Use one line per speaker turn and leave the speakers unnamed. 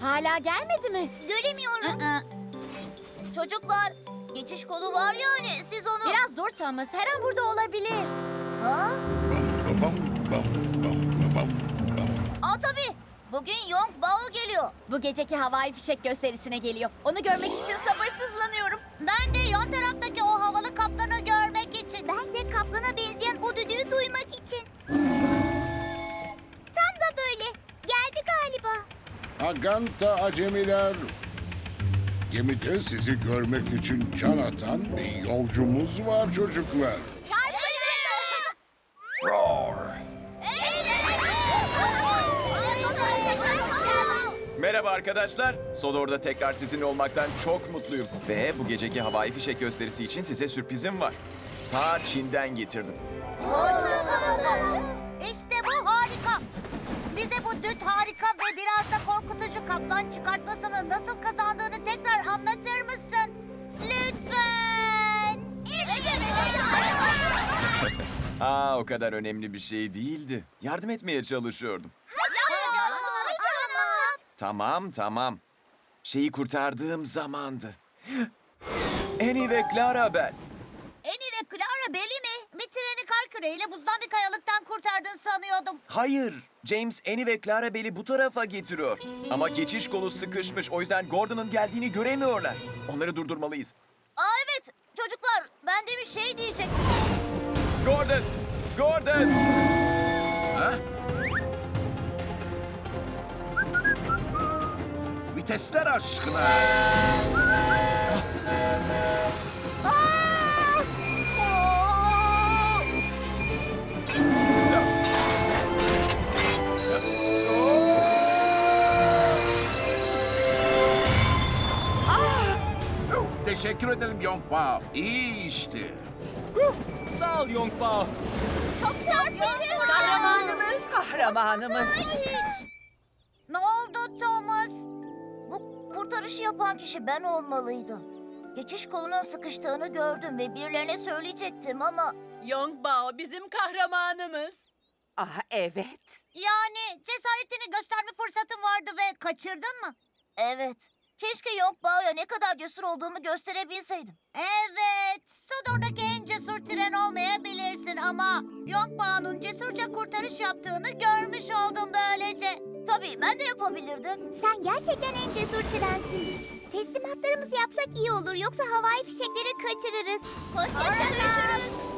Hala gelmedi mi?
Göremiyorum.
Çocuklar, geçiş kolu var ya hani siz onu...
Biraz dur Thomas. Her an burada olabilir.
Ha? Aa tabii. Bugün Yong Bao geliyor.
Bu geceki havai fişek gösterisine geliyor. Onu görmek için sabırsızlanıyorum.
Ben de yan taraftaki o havalı
Aganta acemiler. Gemide sizi görmek için can atan bir yolcumuz var çocuklar.
Merhaba arkadaşlar. Sodor'da tekrar sizinle olmaktan çok mutluyum. Ve bu geceki havai fişek gösterisi için size sürprizim var. Ta Çin'den getirdim.
İşte
Aa o kadar önemli bir şey değildi. Yardım etmeye çalışıyordum. Tamam tamam. Şeyi kurtardığım zamandı. Annie ve Clara ben.
Eni ve Clara Belly mi? Bir treni kar küreğiyle buzdan bir kayalıktan kurtardın sanıyordum.
Hayır. James Annie ve Clara Bell'i bu tarafa getiriyor. Ama geçiş kolu sıkışmış. O yüzden Gordon'ın geldiğini göremiyorlar. Onları durdurmalıyız.
Aa evet çocuklar ben de bir şey diyecektim.
Vitesler aşkına. Teşekkür ederim Yongba. İyi işti.
Sağ ol Yongbao.
Çok çarpıcı.
Kahramanımız.
Kahramanımız.
Ne oldu Thomas? Bu kurtarışı yapan kişi ben olmalıydım. Geçiş kolunun sıkıştığını gördüm ve birilerine söyleyecektim ama...
Yong Bao bizim kahramanımız.
Ah evet.
Yani cesaretini gösterme fırsatın vardı ve kaçırdın mı? Evet. Keşke Yok Bao'ya ne kadar cesur olduğumu gösterebilseydim. Evet. Sodor'daki en cesur tren olmayabilirsin ama Yok Bao'nun cesurca kurtarış yaptığını görmüş oldum böylece. Tabii ben de yapabilirdim.
Sen gerçekten en cesur trensin. Teslimatlarımızı yapsak iyi olur. Yoksa havai fişekleri kaçırırız. Hoşçakalın.